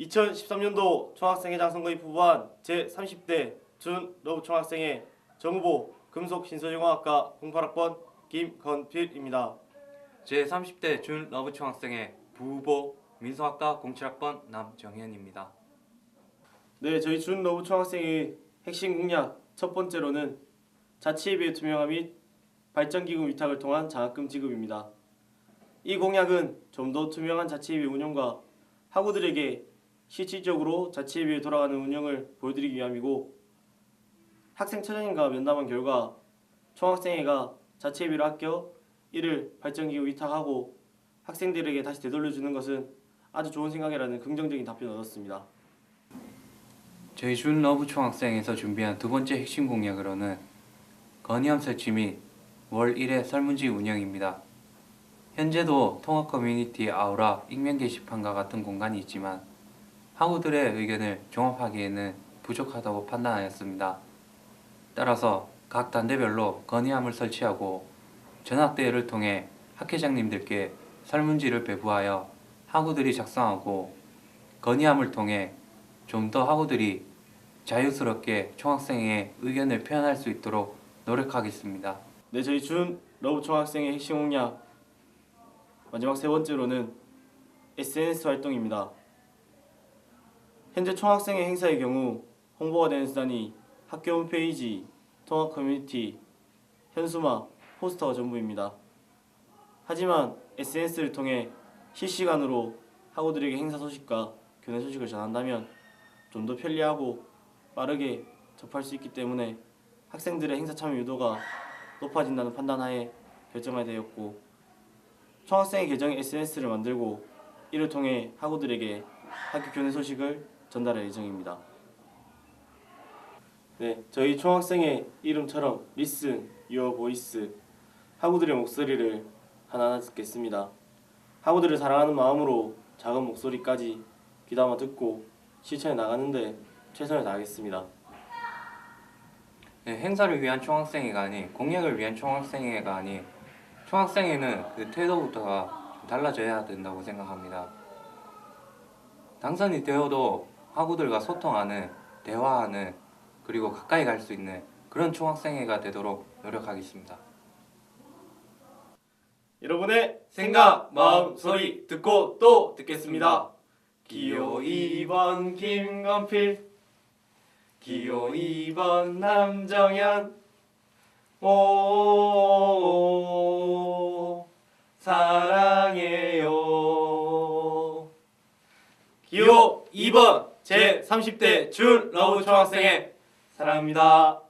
2013년도 총학생회장 선거에 후보한 제30대 준 러브 총학생회 정후보 금속 신소재공학과 08학번 김건필입니다. 제30대 준 러브 총학생회 부후보 민소학과 07학번 남정현입니다. 네, 저희 준 러브 총학생의 핵심 공약 첫 번째로는 자치에 비해 투명화 및 발전기금 위탁을 통한 장학금 지급입니다. 이 공약은 좀 더 투명한 자치예비 운영과 학우들에게 실질적으로 자치예비에 돌아가는 운영을 보여드리기 위함이고 학생 처장님과 면담한 결과 총학생회가 자치예비를 아껴 이를 발전기금 위탁하고 학생들에게 다시 되돌려주는 것은 아주 좋은 생각이라는 긍정적인 답변을 얻었습니다. 저희 준 러브 총학생에서 준비한 두 번째 핵심 공약으로는 건의함 설치 및 월 1회 설문지 운영입니다. 현재도 통합 커뮤니티 아우라 익명 게시판과 같은 공간이 있지만 학우들의 의견을 종합하기에는 부족하다고 판단하였습니다. 따라서 각 단대별로 건의함을 설치하고 전학대회를 통해 학회장님들께 설문지를 배부하여 학우들이 작성하고 건의함을 통해 좀 더 학우들이 자유스럽게 총학생의 의견을 표현할 수 있도록 노력하겠습니다. 네, 저희 준 러브 총학생의 핵심 공약 마지막 세 번째로는 SNS 활동입니다. 현재 총학생회 행사의 경우 홍보가 되는 수단이 학교 홈페이지, 통합 커뮤니티, 현수막, 포스터가 전부입니다. 하지만 SNS를 통해 실시간으로 학우들에게 행사 소식과 교내 소식을 전한다면 좀 더 편리하고 빠르게 접할 수 있기 때문에 학생들의 행사 참여 유도가 높아진다는 판단하에 결정하게 되었고 총학생회 계정의 SNS를 만들고 이를 통해 학우들에게 학교 교내 소식을 전달할 예정입니다. 네, 저희 총학생의 이름처럼 Listen Your Voice 학우들의 목소리를 하나하나 듣겠습니다. 학우들을 사랑하는 마음으로 작은 목소리까지 귀담아 듣고 실천해 나가는데 최선을 다하겠습니다. 네, 행사를 위한 총학생회가 아닌 공약을 위한 총학생회가 아닌 총학생회는 그 태도부터가 좀 달라져야 된다고 생각합니다. 당선이 되어도 학우들과 소통하는 대화하는 그리고 가까이 갈 수 있는 그런 총학생회가 되도록 노력하겠습니다. 여러분의 생각, 마음, 소리 듣고 또 듣겠습니다. 기호 2번 김건필 기호 2번 남정현 오 기호 2번 제 30대 준 러브 총학생회 사랑합니다.